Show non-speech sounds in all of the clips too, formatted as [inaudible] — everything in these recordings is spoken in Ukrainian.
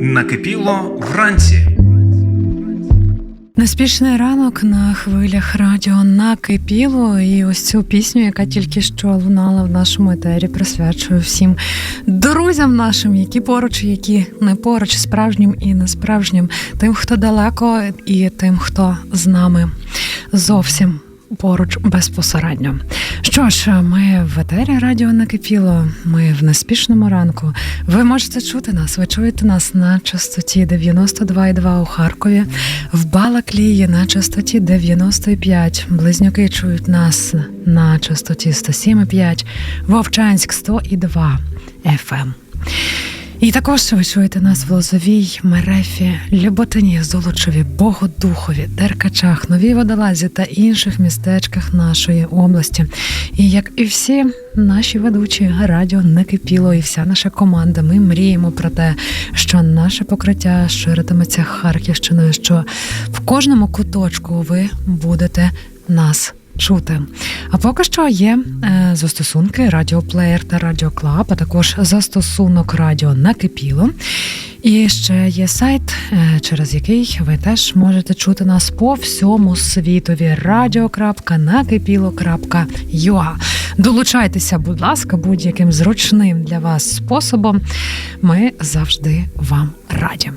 Накипіло вранці. Неспішний ранок на хвилях радіо накипіло, і ось цю пісню, яка тільки що лунала в нашому етері, присвячую всім друзям нашим, які поруч, які не поруч, справжнім і несправжнім, тим, хто далеко, і тим, хто з нами зовсім. Поруч безпосередньо. Що ж, ми в етері радіо накипіло. Ми в неспішному ранку. Ви можете чути нас. Ви чуєте нас на частоті 92,2 у Харкові, в Балаклії на частоті 95. Близнюки чують нас на частоті 107,5, Вовчанськ 102 FM. І також ви чуєте нас в Лозовій, Мерефі, Люботині, Золочеві, Богодухові, Деркачах, Новій Водолазі та інших містечках нашої області. І як і всі наші ведучі радіо не кипіло, і вся наша команда. Ми мріємо про те, що наше покриття ширитиметься Харківщиною, що в кожному куточку ви будете нас чути. А поки що є е, застосунки Радіоплеєр та Радіоклаб, а також застосунок Радіо Накипіло. І ще є сайт, е, через який ви теж можете чути нас по всьому світові radio.nakipilo.ua. Долучайтеся, будь ласка, будь-яким зручним для вас способом. Ми завжди вам раді.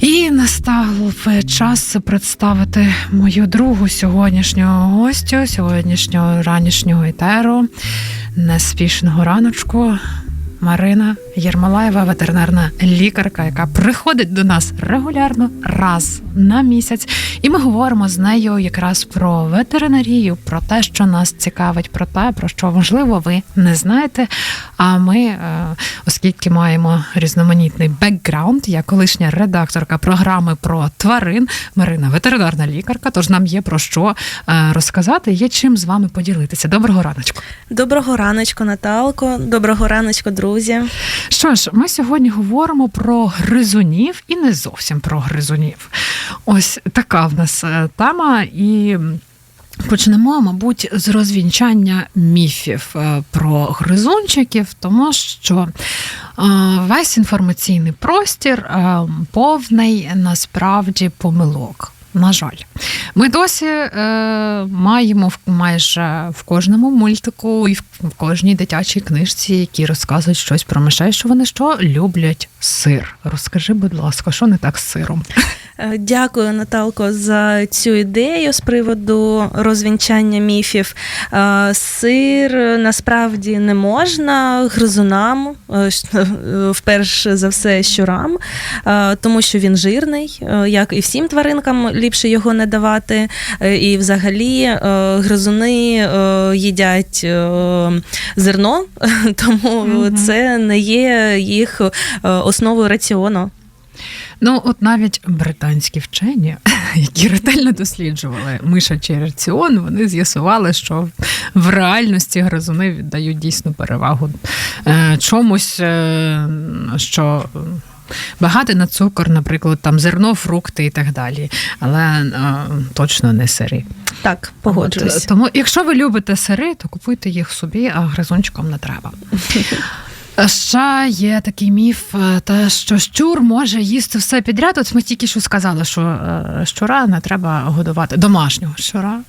І настав час представити мою другу сьогоднішнього гостю, сьогоднішнього ранішнього етеру, неспішного раночку. Марина Єрмолаєва, ветеринарна лікарка, яка приходить до нас регулярно раз на місяць, і ми говоримо з нею якраз про ветеринарію, про те, що нас цікавить, про те, про що можливо ви не знаєте. А ми, е, оскільки маємо різноманітний бекграунд, я колишня редакторка програми про тварин, Марина, ветеринарна лікарка. Тож нам є про що е, розказати, є чим з вами поділитися. Доброго раночку. Доброго раночку, Наталко. Доброго раночку, друзі. Що ж, ми сьогодні говоримо про гризунів і не зовсім про гризунів. Ось така в нас е, тема і. Почнемо, мабуть, з розвінчання міфів е, про гризунчиків, тому що е, весь інформаційний простір повний насправді помилок. На жаль, ми досі е, маємо в майже в кожному мультику і в, в кожній дитячій книжці, які розказують щось про мишей, що вони що люблять сир. Розкажи, будь ласка, що не так з сиром? Е, Дякую, Наталко, за цю ідею з приводу розвінчання міфів. Е, Сир насправді не можна гризунам, е, вперше за все щурам, тому що він жирний, як і всім тваринкам ліпше його не давати. І взагалі гризуни їдять зерно, [laughs] тому це не є їх основою раціону. Ну, от навіть британські вчені, [laughs] які ретельно досліджували мишачий раціон, вони з'ясували, що в реальності гризуни віддають дійсно перевагу е, чомусь, е, що. Багато на цукор, наприклад, там зерно, фрукти і так далі, але е, точно не сири. Так, погоджуюсь. тому, якщо ви любите сири, то купуйте їх собі, а гризунчиком не треба. [laughs] Ще є такий міф, е, те, що щур може їсти все підряд. От ми тільки що сказали, що е, щура не треба годувати домашнього щура.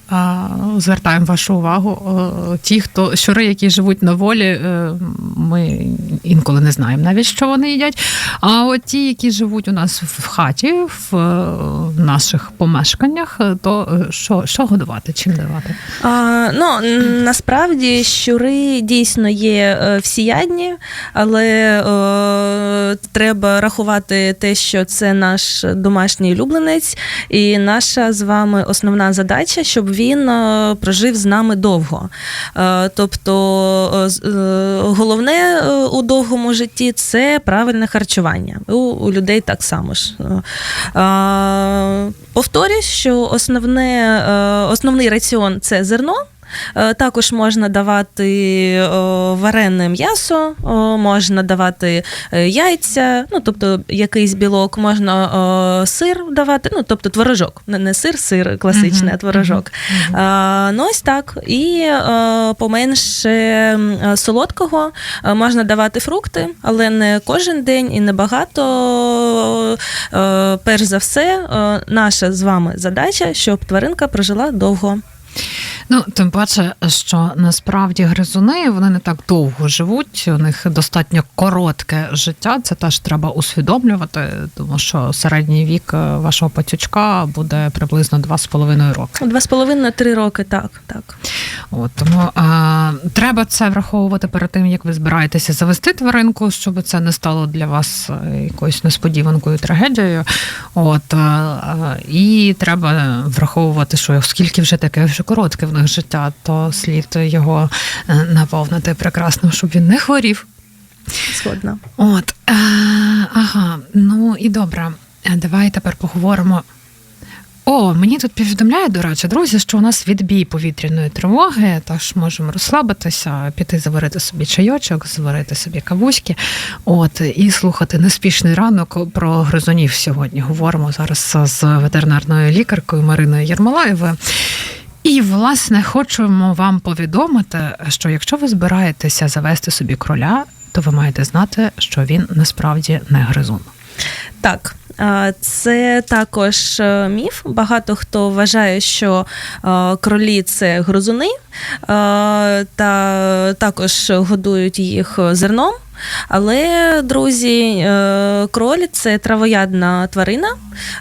Звертаємо вашу увагу. е, Ті, хто щури, які живуть на волі, е, ми інколи не знаємо навіть, що вони їдять. А от ті, які живуть у нас в хаті, в е, наших помешканнях, е, то е, що, що годувати, чим давати? А, ну, насправді щури дійсно є е, всіядні, але е, треба рахувати те, що це наш домашній улюбленець, і наша з вами основна задача, щоб він е, прожив з нами довго. Тобто, е, з- е, головне у довгому житті це правильне харчування. У, у людей так само ж. Повторюсь, що основне, основний раціон це зерно. Е, Також можна давати е, варене м'ясо, е, можна давати яйця, ну тобто якийсь білок, можна сир давати, ну тобто творожок, не сир, сир класичний, а творожок. Ну ось так. І поменше солодкого можна давати фрукти, але не кожен день і не багато перш за все, наша з вами задача, щоб тваринка прожила довго. Ну, тим паче, що насправді гризуни вони не так довго живуть, у них достатньо коротке життя. Це теж треба усвідомлювати, тому що середній вік е, вашого пацючка буде приблизно 2,5 роки. Два з половиною три роки, так, так. От тому а, треба це враховувати перед тим, як ви збираєтеся завести тваринку, щоб це не стало для вас е, якоюсь несподіванкою, трагедією. От а, і треба враховувати, що оскільки вже таке вже коротке в них життя, то слід його е, наповнити прекрасно, щоб він не хворів. Згодна. От е, ага, ну і добре. Е, Давай тепер поговоримо. О, мені тут повідомляють, до речі, друзі, що у нас відбій повітряної тривоги, тож можемо розслабитися, піти заварити собі чайочок, заварити собі кавуськи, от і слухати неспішний ранок про гризунів сьогодні. Говоримо зараз з ветеринарною лікаркою Мариною Єрмолаєвою. І, власне, хочемо вам повідомити, що якщо ви збираєтеся завести собі кроля, то ви маєте знати, що він насправді не гризун. Так, це також е, міф. Багато хто вважає, що е, кролі це гризуни, е, та також годують їх зерном. Але, друзі, е, кроль це травоядна тварина.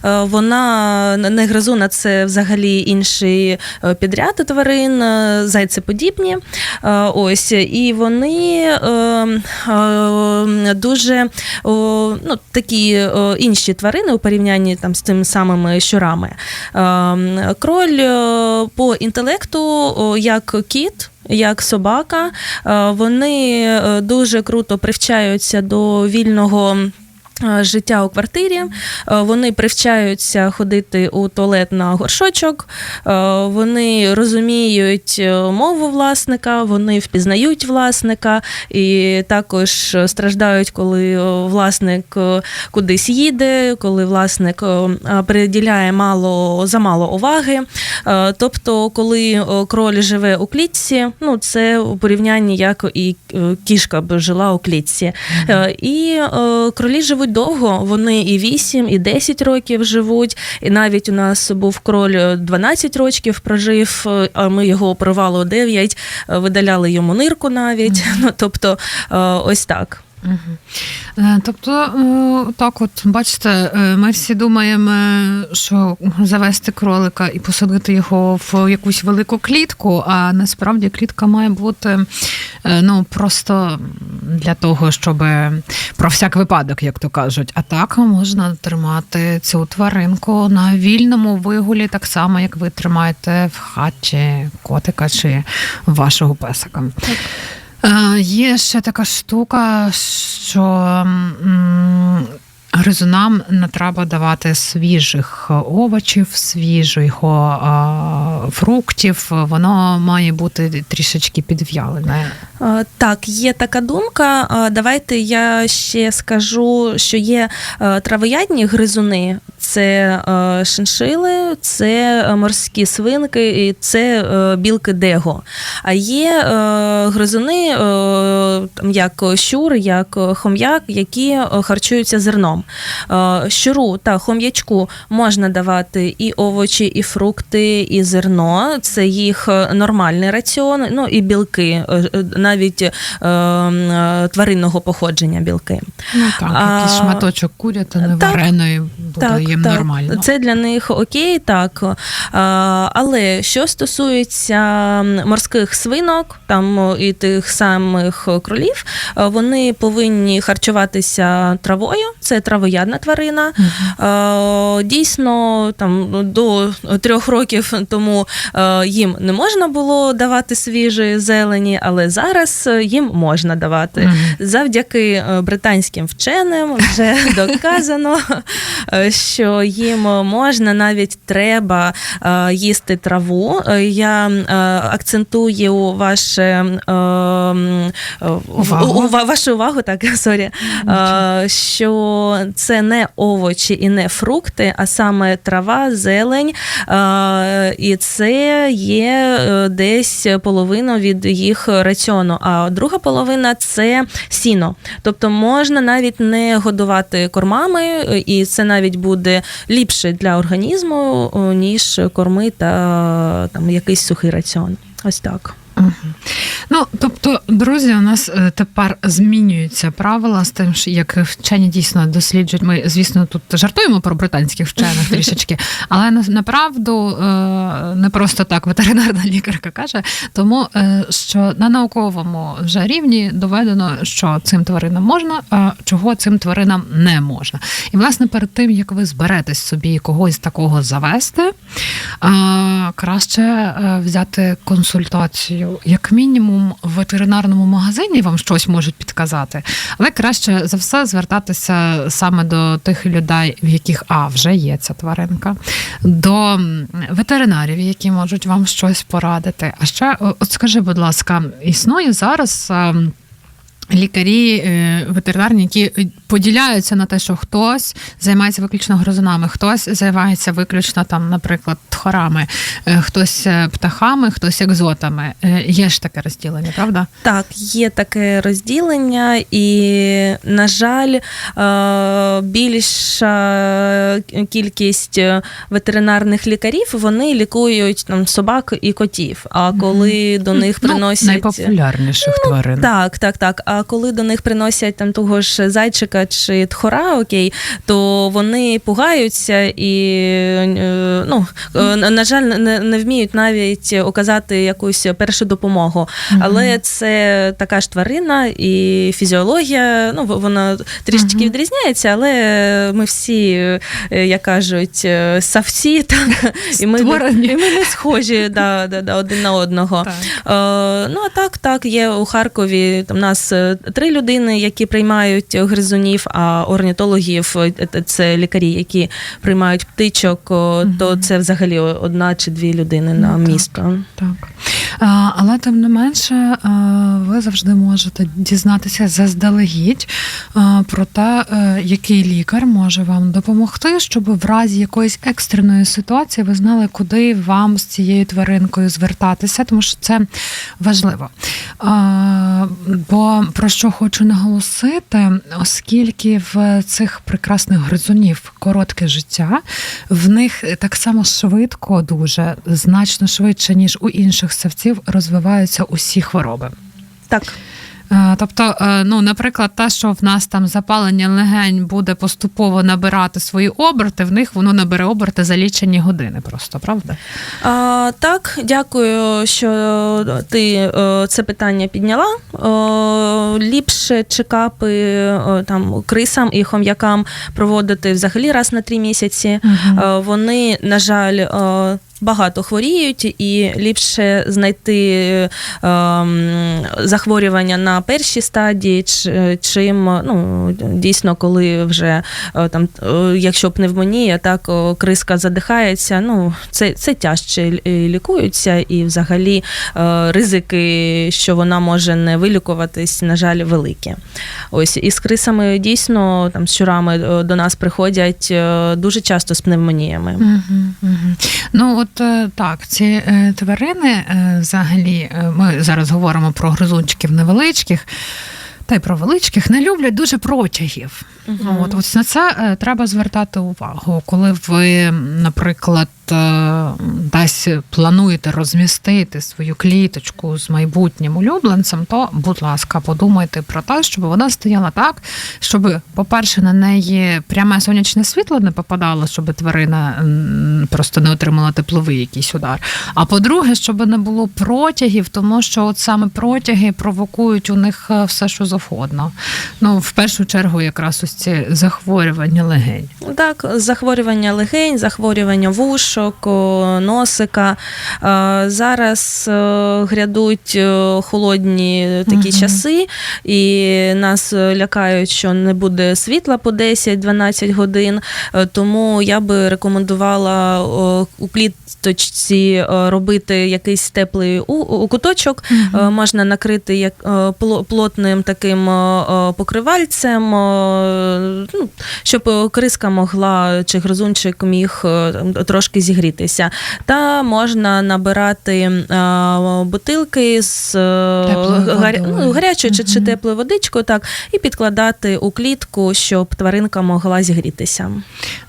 Е, Вона не гризуна, це взагалі інший е, підряд тварин, зайцеподібні. Ось, і вони дуже ну, такі інші тварини у порівнянні там, з тими самими щурами. Е, Кроль по інтелекту, як кіт. Як собака, Е, вони е, дуже круто привчаються до вільного. Е, Життя у квартирі, Е, вони привчаються ходити у туалет на горшочок, е, вони розуміють мову власника, вони впізнають власника і також страждають, коли власник кудись їде, коли власник приділяє мало замало уваги. Тобто, коли кроль живе у клітці, ну це у порівнянні як і кішка б жила у клітці. І кролі живуть довго, вони і 8, і 10 років живуть. І навіть у нас був кроль е, 12 років прожив, е, а ми його оперували у 9, е, видаляли йому нирку навіть. [laughs] Ну, тобто, е, ось так. Е, Тобто, е, так, от бачите, е, ми всі думаємо, що завести кролика і посадити його в якусь велику клітку, а насправді клітка має бути е, ну просто для того, щоб про всяк випадок, як то кажуть. А так можна тримати цю тваринку на вільному вигулі, так само, як ви тримаєте в хаті котика чи вашого песика. Е, Є ще така штука, що гризунам не треба давати свіжих овочів, свіжого е, фруктів. Воно має бути трішечки підв'ялене. Е, Так, є така думка. Давайте я ще скажу, що є травоядні гризуни, це е, шиншили, це е, морські свинки і це е, білки дего. А є гризуни, як щур, як хом'як, які харчуються зерном. Щуру та хом'ячку можна давати і овочі, і фрукти, і зерно. Це їх нормальний раціон, ну і білки, навіть тваринного походження білки. Ну так, А, якийсь шматочок курятини так, вареної буде їм нормально. Це для них окей, так. Але що стосується морських свинок, там і тих самих кролів, е, вони повинні харчуватися травою. Це травоядна тварина. Е, Дійсно, там до трьох років тому е, їм не можна було давати свіжої зелені, але зараз е, їм можна давати. Мгм. Завдяки британським вченим вже [laughs] доказано, що що їм можна, навіть треба е, їсти траву. Е, Я е, акцентую ваше е, е, Увагу. вашу увагу, так [laughs] сорі, е, що це не овочі і не фрукти, а саме трава, зелень, е, і це є е, десь половина від їх раціону. А друга половина це сіно. Тобто можна навіть не годувати кормами, е, і це навіть буде ліпше для організму, ніж корми та там якийсь сухий раціон. Ось так. Ну, тобто, друзі, у нас е, тепер змінюються правила з тим, як вчені дійсно досліджують. Ми, звісно, тут жартуємо про британських вчених [laughs] трішечки, але на- направду е, не просто так ветеринарна лікарка каже, тому е, що на науковому вже рівні доведено, що цим тваринам можна, а чого цим тваринам не можна. І власне перед тим як ви зберетесь собі когось такого завести, краще взяти консультацію. Як мінімум, в ветеринарному магазині вам щось можуть підказати, але краще за все звертатися саме до тих людей, в яких а вже є ця тваринка, до ветеринарів, які можуть вам щось порадити. А ще, от скажи, будь ласка, існує зараз. Лікарі е, ветеринарні, які поділяються на те, що хтось займається виключно гризунами, хтось займається виключно там, наприклад, тхорами, е, хтось е, птахами, хтось екзотами. Є ж таке розділення, правда? Так, є таке розділення, і, на жаль, більша кількість ветеринарних лікарів вони лікують там собак і котів. А коли до них приносять ну, найпопулярніших тварин. Так, так, так. А коли до них приносять там того ж зайчика чи тхора, окей, то вони пугаються і е, ну е, на жаль, не, не вміють навіть оказати якусь першу допомогу. Але це така ж тварина і фізіологія. Ну вона трішечки Мгм. відрізняється, але ми всі, е, як кажуть, савці, [laughs] так і ми, і ми не схожі да, да, да, один на одного. Так. Е, ну а так, так, є у Харкові. Там нас три людини, які приймають гризунів, а орнітологів е, е, це лікарі, які приймають птичок, то це взагалі одна чи дві людини на Ну, так. місто. Так. А, але тим не менше, ви завжди можете дізнатися заздалегідь про те, е, який лікар може вам допомогти, щоб в разі якоїсь екстреної ситуації ви знали, куди вам з цією тваринкою звертатися, тому що це важливо. Бо про що хочу наголосити, оскільки в цих прекрасних гризунів коротке життя, в них так само швидко, дуже значно швидше, ніж у інших савців, розвиваються усі хвороби. Так. Е, Тобто, е, ну, наприклад, те, що в нас там запалення легень буде поступово набирати свої оберти, в них воно набере оберти за лічені години, просто правда? А, так, дякую, що ти е, це питання підняла. Ліпше чекапи там крисам і хом'якам проводити взагалі раз на три місяці. Е, Вони, на жаль, багато хворіють, і ліпше знайти е, захворювання на першій стадії, чим ну, дійсно, коли вже е, там, е, якщо пневмонія, так криска задихається, ну це, це тяжче лі- лікуються, і взагалі е, ризики, що вона може не вилікуватись, на жаль, великі. Ось і з крисами дійсно там з щурами е, до нас приходять е, дуже часто з пневмоніями. Мгм, мгм. Ну от е, так, ці е, тварини е, взагалі, ми зараз говоримо про гризунчиків невеличких. Та й про величких не люблять дуже протягів. Мгм. От, ось на це треба звертати увагу, коли ви, наприклад, десь плануєте розмістити свою кліточку з майбутнім улюбленцем, то, будь ласка, подумайте про те, щоб вона стояла так, щоб, по-перше, на неї пряме сонячне світло не попадало, щоб тварина просто не отримала тепловий якийсь удар. А по-друге, щоб не було протягів, тому що от саме протяги провокують у них е, все, що завгодно. Ну, в першу чергу, якраз ось ці захворювання легень. Так, захворювання легень, захворювання вуш, іграшок, носика. Е, Зараз е, грядуть е, холодні такі Мгм. часи, і нас лякають, що не буде світла по 10-12 годин. Тому я би рекомендувала у пліточці робити якийсь теплий куточок. Е, Можна накрити як плотним таким покривальцем, ну, щоб криска могла чи гризунчик міг трошки зігрітися. Та можна набирати е, бутилки з е, гаря- ну, гарячою чи, чи теплою водичкою, так, і підкладати у клітку, щоб тваринка могла зігрітися.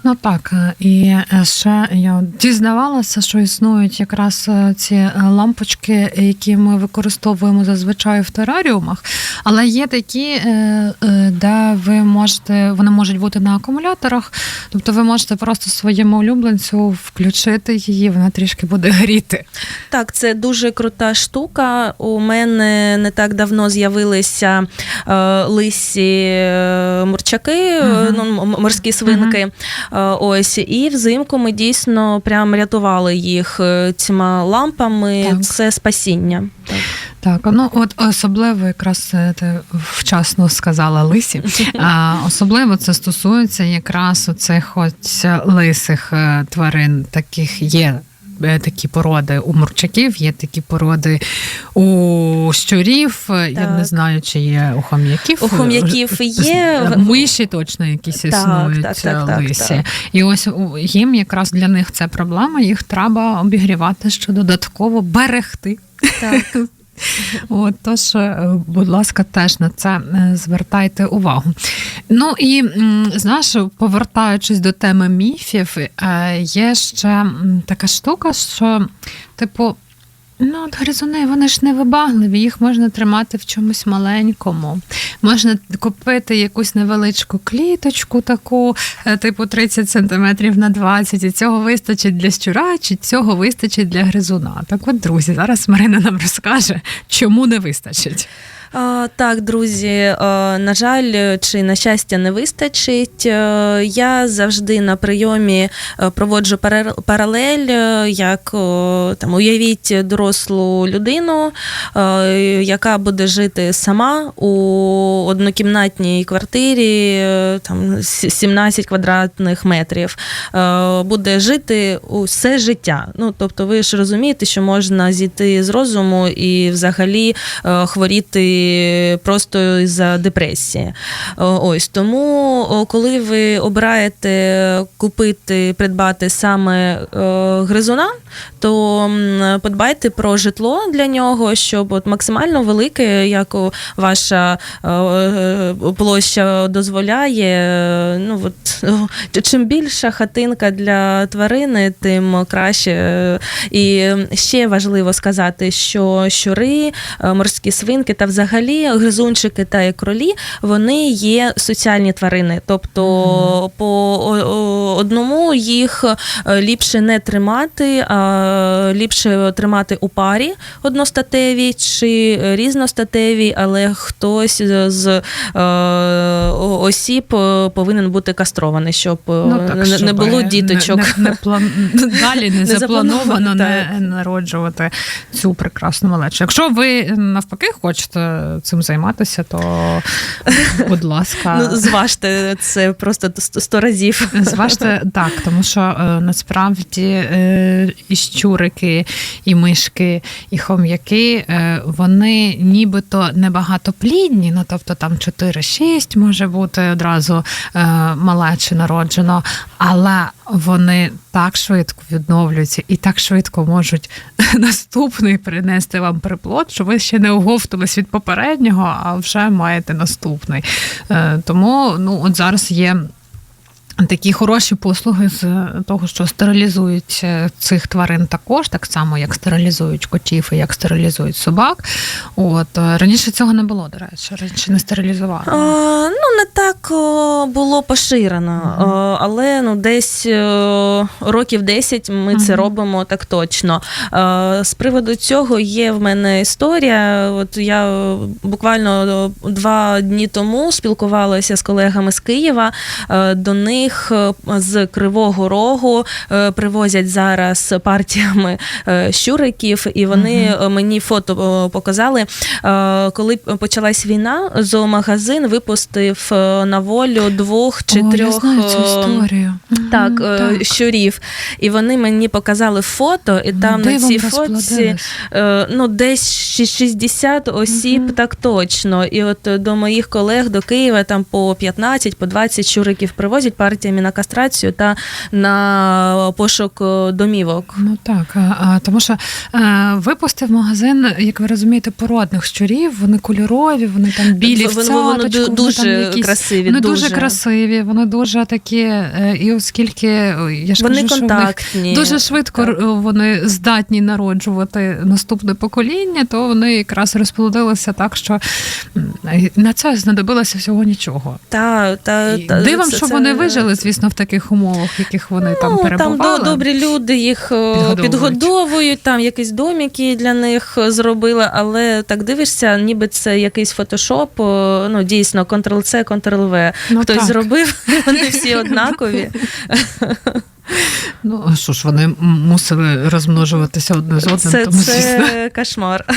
Ну так, е, і ще я дізнавалася, що існують якраз ці лампочки, які ми використовуємо зазвичай в тераріумах, але є такі, де ви можете, вони можуть бути на акумуляторах, тобто ви можете просто своєму улюбленцю включити її, вона трішки буде [laughs] гріти. Так, це дуже крута штука. У мене не так давно з'явилися е, лисі е, мурчаки, Ага. ну, м- морські свинки. Е, ось, і взимку ми дійсно прям рятували їх е, цими лампами. Так. Це спасіння. Так. Так, ну от особливо якраз е, ти вчасно сказала лисі. [laughs] А особливо це стосується якраз оцих от лисих е, тварин, таких є. е, Такі породи у мурчаків, є такі породи у щурів. е, Я не знаю, чи є у хом'яків. У хом'яків є. Миші точно якісь Так, існують так, так, е, так, лисі. так. І ось їм якраз для них це проблема. Їх треба обігрівати, що додатково берегти. Так. [laughs] От, тож, е, будь ласка, теж на це е, звертайте увагу. Ну і знаєш, повертаючись до теми міфів, е, є ще така штука, що, типу, ну, от гризуни, вони ж не вибагливі, їх можна тримати в чомусь маленькому. Можна купити якусь невеличку кліточку, таку, е, типу 30 сантиметрів на 20, і цього вистачить для щура, чи цього вистачить для гризуна. Так от, друзі, зараз Марина нам розкаже, чому не вистачить. А, так, друзі, на жаль, чи на щастя не вистачить. Е, Я завжди на прийомі е, проводжу паралель- е, як там уявіть дорослу людину, яка буде жити сама у однокімнатній квартирі, там с- 17 квадратних метрів. Буде жити усе життя. Ну тобто, ви ж розумієте, що можна зійти з розуму і взагалі е, просто за депресії. Ось тому, коли ви обираєте купити, придбати саме е, гризуна, то подбайте про житло для нього, щоб от максимально велике, як ваша е, е, площа дозволяє. е, Ну от чим більша хатинка для тварини, тим краще. Е, І ще важливо сказати, що щури, е, морські свинки та взагалі гризунчики та кролі вони є соціальні тварини. Тобто по о- о- одному їх е, ліпше не тримати, а ліпше тримати у парі одностатеві чи різностатеві, але хтось з е, осіб е, повинен бути кастрований, щоб е, не- не щоб було діточок. Не, не, план... [laughs] Далі не, Не заплановано заплановано, не народжувати цю прекрасну малечу. Якщо ви навпаки хочете цим займатися, то будь ласка. [laughs] Ну, зважте це просто сто разів. Зважте так, тому що е, насправді е, і щурики, і мишки, і хом'яки, е, вони нібито небагатоплідні, ну тобто там 4-6 може бути одразу малече народжено, але вони так швидко відновлюються і так швидко можуть [laughs] наступний принести вам приплод, що ви ще не оговтались від попереднього, а вже маєте наступний. Е, Тому ну от зараз є. Такі хороші послуги з того, що стерилізують е, цих тварин також, так само як стерилізують котів і як стерилізують собак. От е, раніше цього не було, до речі, раніше не стерилізували. А, ну, не так о, було поширено. О, але ну, десь о, років 10 ми це робимо так точно. Е, З приводу цього є в мене історія. От я е, буквально два дні тому спілкувалася з колегами з Києва. Е, До них їх е, з Кривого Рогу е, привозять зараз партіями е, щуриків, і вони е, мені фото показали. Коли почалась війна, зоомагазин випустив на волю двох чи О, трьох я знаю цю історію. Так, е, щурів. І вони мені показали фото, і там на цій фотці ну, десь ші- 60 осіб, Мгм. так точно. І от до моїх колег до Києва там по 15, по 20 щуриків привозять партіями на кастрацію та на пошук е, домівок. Ну так, а, тому що е, випустив магазин, як ви розумієте, породних щурів, вони кольорові, вони там білі в Вони- вони цяточку, вони дуже там якісь, красиві. Вони дуже. красиві, вони дуже такі, е, і оскільки я ж Вони кажу, що в них. Дуже швидко Так. вони здатні народжувати наступне покоління, то вони якраз розплодилися так, що на це знадобилося всього нічого. Та, та, та, Дивом, це- що це- вони вижили, звісно, в таких умовах, в яких вони там Ну, перебували. Там добрі люди їх е, Підгодовують. підгодовують, там якісь доміки для них е, зробили, але так дивишся, ніби це якийсь фотошоп, е, ну дійсно, Ctrl-C, Ctrl-V. Ну, Хтось так. зробив, [laughs] вони всі однакові. Ну що ж, вони мусили розмножуватися одне з одним, Це, тому це [laughs] кошмар. [laughs]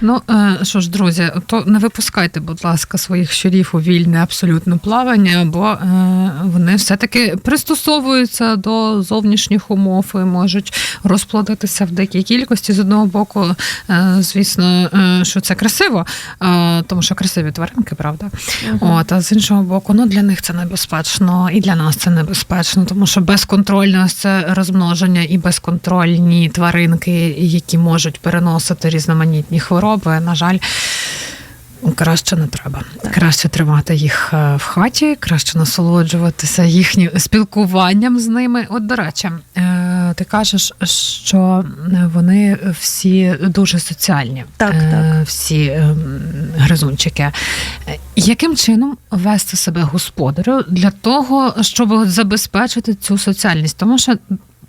Ну е, що ж, друзі, то не випускайте, будь ласка, своїх щурів у вільне абсолютно плавання, бо е, вони все-таки пристосовуються до зовнішніх умов і можуть розплодитися в дикій кількості. З одного боку, е, звісно, що це красиво, тому що красиві тваринки, правда. От, а з іншого боку, ну для них це небезпечно, і для нас це небезпечно, тому що безконтрольне ось це розмноження і безконтрольні тваринки, які можуть переносити різноманітні хвороби, на жаль. Краще не треба. Краще тримати їх е, в хаті, краще насолоджуватися їхнім спілкуванням з ними. От, до речі, е, ти кажеш, що вони всі дуже соціальні. Так, Е, так. Всі гризунчики. Е, Яким чином вести себе господарю для того, щоб забезпечити цю соціальність? Тому що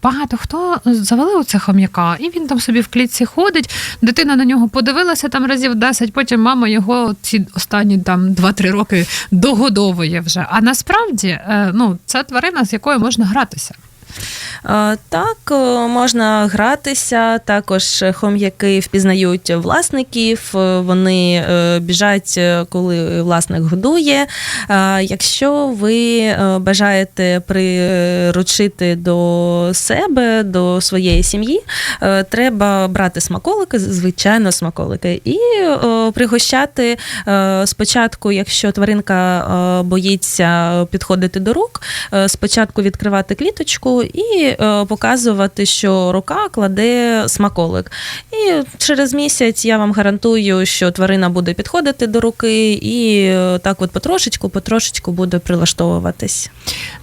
багато хто завалив це хом'яка, і він там собі в клітці ходить. Дитина на нього подивилася там разів 10, потім мама його ці останні там 2-3 роки догодовує вже. А насправді е, ну, це тварина, з якою можна гратися. Е, Так, е, можна гратися. Також хом'яки впізнають власників, е, вони біжать, коли власник годує. Якщо ви бажаєте приручити до себе, до своєї сім'ї, треба брати смаколики, звичайно, смаколики, і пригощати спочатку, якщо тваринка боїться підходити до рук, спочатку відкривати кліточку і е, показувати, що рука кладе смаколик. І через місяць я вам гарантую, що тварина буде підходити до руки, і е, так, от потрошечку, потрошечку буде прилаштовуватись.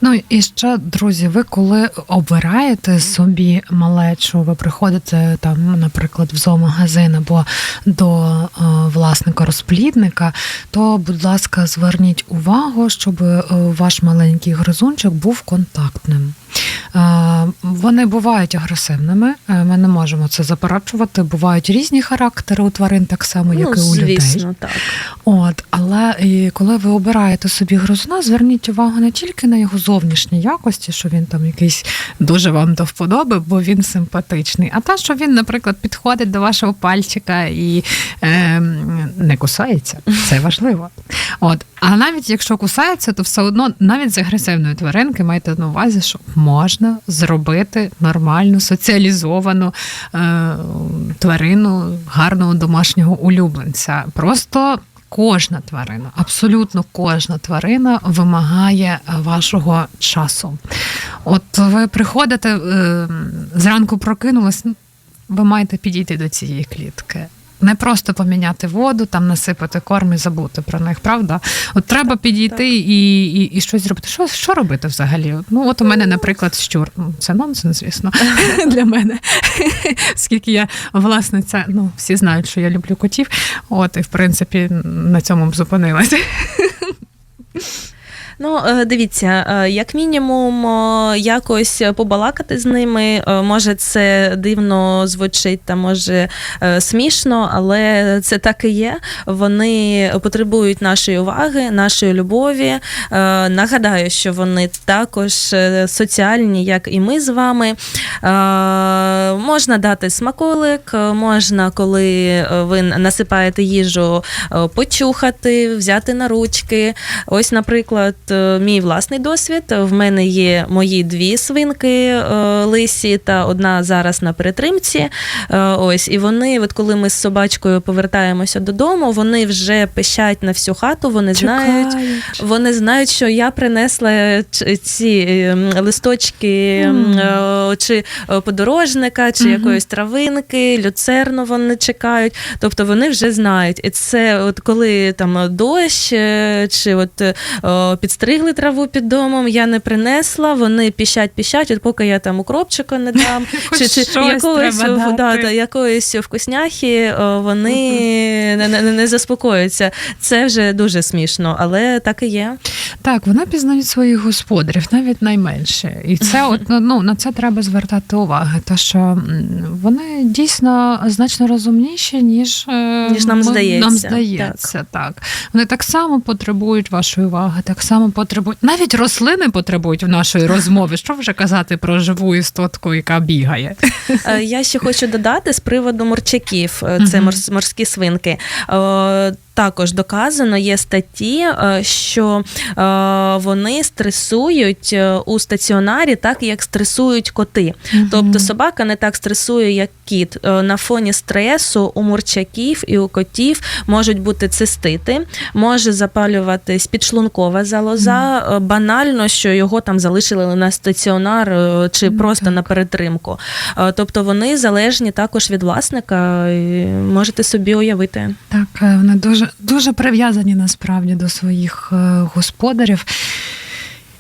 Ну і ще, друзі, ви коли обираєте собі малечу, ви приходите там, наприклад, в зоомагазин або до е, власника розплідника, то, будь ласка, зверніть увагу, щоб ваш маленький гризунчик був контактним. Е, Вони бувають агресивними, е, ми не можемо це заперечувати. Бувають різні характери у тварин, так само, як ну, і у людей. звісно, так. От, але і коли ви обираєте собі гризуна, зверніть увагу не тільки на його зовнішні якості, що він там якийсь дуже вам до вподоби, бо він симпатичний, а те, що він, наприклад, підходить до вашого пальчика і е, не кусається, це важливо. От, а навіть якщо кусається, то все одно навіть з агресивної тваринки майте на увазі, що можна зробити нормальну соціалізовану е, тварину гарного домашнього улюбленця. Просто кожна тварина, абсолютно кожна тварина вимагає вашого часу. От ви приходите е, зранку прокинулись, ну, ви маєте підійти до цієї клітки. Не просто поміняти воду, там насипати корм і забути про них, правда? От треба підійти і, і, і щось зробити. Що, що робити взагалі? Ну, от у мене, наприклад, щур. Ну, Це нонсенс, звісно, [laughs] [laughs] для мене. [laughs] Оскільки я власниця, ну, всі знають, що я люблю котів. От, і в принципі на цьому б зупинилася. Ну, е, дивіться, е, як мінімум, е, якось побалакати з ними. Може, це дивно звучить та може смішно, але це так і є. Вони потребують нашої уваги, нашої любові. Нагадаю, що вони також соціальні, як і ми з вами. Можна дати смаколик, можна, коли ви насипаєте їжу, почухати, взяти на ручки. Ось, наприклад, мій власний досвід. В мене є мої дві свинки е, лисі та одна зараз на перетримці. Е, Ось, і вони, от коли ми з собачкою повертаємося додому, вони вже пищать на всю хату, вони знають. Вони знають, що я принесла ці ем, листочки ем, е, чи е, подорожника, чи якоїсь травинки, люцерну вони чекають. Тобто вони вже знають. І це от коли там дощ, е, чи от е, о, підстригли траву під домом, я не принесла, вони піщать, піщать, от поки я там укропчика не дам, [laughs] чи, чи якоїсь, да, якоїсь вкусняхи, вони не, не, не заспокоюються. Це вже дуже смішно, але так і є. Так, вони пізнають своїх господарів, навіть найменше. І це от ну, ну на це треба звертати увагу. То що вони дійсно значно розумніші, ніж, е, Ніж нам ми- здається. Нам здається, так. Вони так само потребують вашої уваги, так само потребують. Навіть рослини потребують в нашої розмови. Що вже казати про живу істотку, яка бігає? Е, Я ще хочу додати з приводу морчаків, е, це морські свинки. Також доказано є статті, е, що е, вони стресують е, у стаціонарі, так як стресують коти. Тобто собака не так стресує, як кіт. На фоні стресу у мурчаків і у котів можуть бути цистити, може запалюватись підшлункова залоза. Е, Банально, що його там залишили на стаціонар чи Ну, просто так. на перетримку. Тобто вони залежні також від власника, можете собі уявити. Так, е, вони дуже, дуже прив'язані насправді до своїх е, господарів.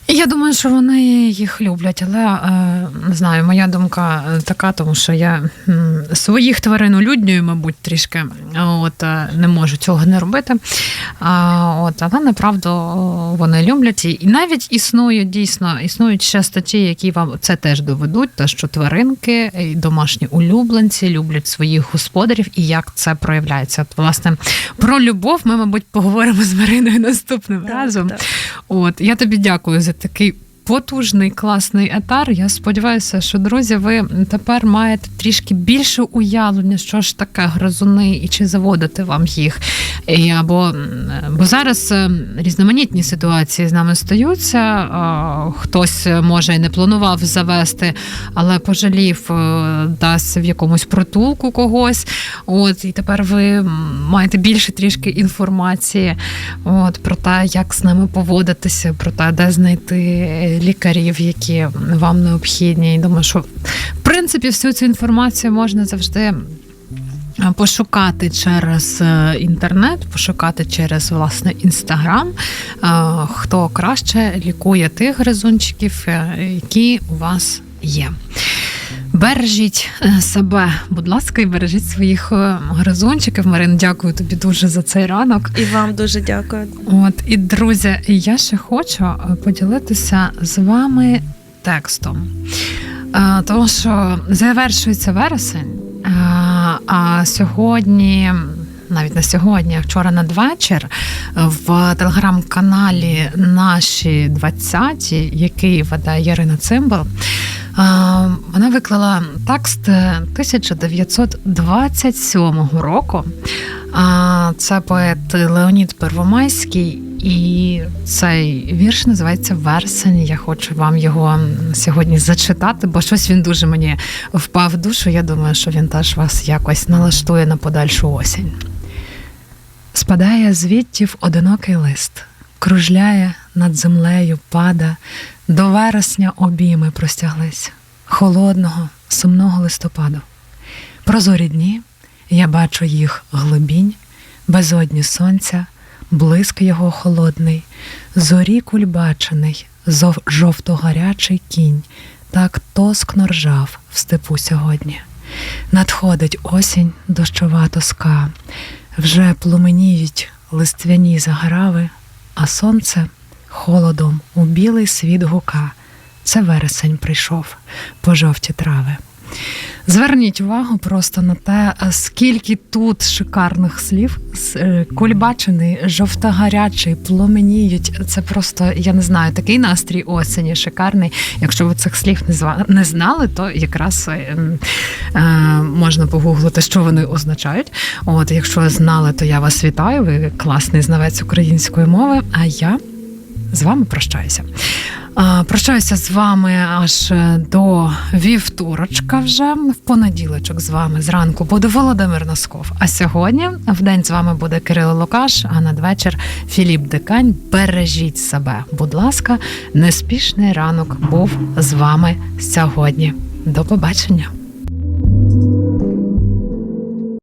Я думаю, що вони їх люблять, але е, не знаю, моя думка е, така, тому що я своїх тварин улюднюю, мабуть, трішки от е, не можу цього не робити. От, але направду вони люблять. І навіть існують дійсно існують ще статті, які вам це теж доведуть, те, що тваринки і домашні улюбленці люблять своїх господарів і як це проявляється. От, власне, про любов ми, мабуть, поговоримо з Мариною наступним разом. Так. От я тобі дякую за такий. Потужний класний етар. Я сподіваюся, що друзі, ви тепер маєте трішки більше уявлення, що ж таке гризуни і чи заводити вам їх. І, або, бо зараз е, різноманітні ситуації з нами стаються. Хтось е, може і не планував завести, але пожалів, е, дасть в якомусь притулку когось. От і тепер ви маєте більше трішки інформації от, про те, як з ними поводитися, про те, де знайти лікарів, які вам необхідні. І думаю, що в принципі всю цю інформацію можна завжди. е, Пошукати через е, інтернет, пошукати через власне інстаграм, е, хто краще лікує тих гризунчиків, які у вас є. Бережіть е, себе, будь ласка, і бережіть своїх е, гризунчиків. Марин, дякую тобі дуже за цей ранок. І вам дуже дякую. От і друзі, я ще хочу е, поділитися з вами текстом, тому що завершується вересень, а сьогодні. Навіть не сьогодні, а вчора надвечір в телеграм-каналі Наші 20, який веде Ярина Цимбал, вона виклала текст 1927 року. Це поет Леонід Первомайський, і цей вірш називається Версень. Я хочу вам його сьогодні зачитати, бо щось він дуже мені впав в душу. Я думаю, що він теж вас якось налаштує на подальшу осінь. Спадає звідтів одинокий лист, кружляє над землею, пада, до вересня обійми простяглись, холодного, сумного листопаду. Прозорі дні, я бачу їх глибінь, безодні сонця, блиск його холодний, зорі кульбачений, зов жовто-гарячий кінь, так тоскно ржав в степу сьогодні. Надходить осінь, дощова тоска, вже пломеніють листвяні заграви, а сонце холодом у білий світ гука. Це вересень прийшов по жовті трави. Зверніть увагу просто на те, скільки тут шикарних слів. Е, Кульбачений, жовтогарячий, пломеніють. Це просто, я не знаю, такий настрій осені шикарний. Якщо ви цих слів не знали, то якраз е, е, можна погуглити, що вони означають. От, якщо знали, то я вас вітаю. Ви класний знавець української мови. А я з вами прощаюся. Прощаюся з вами аж е, до вівторочка. Вже в понеділочок з вами зранку буде Володимир Носков. А сьогодні в день з вами буде Кирило Лукаш, а надвечір Філіп Дикань. Бережіть себе, будь ласка, неспішний ранок був з вами сьогодні. До побачення.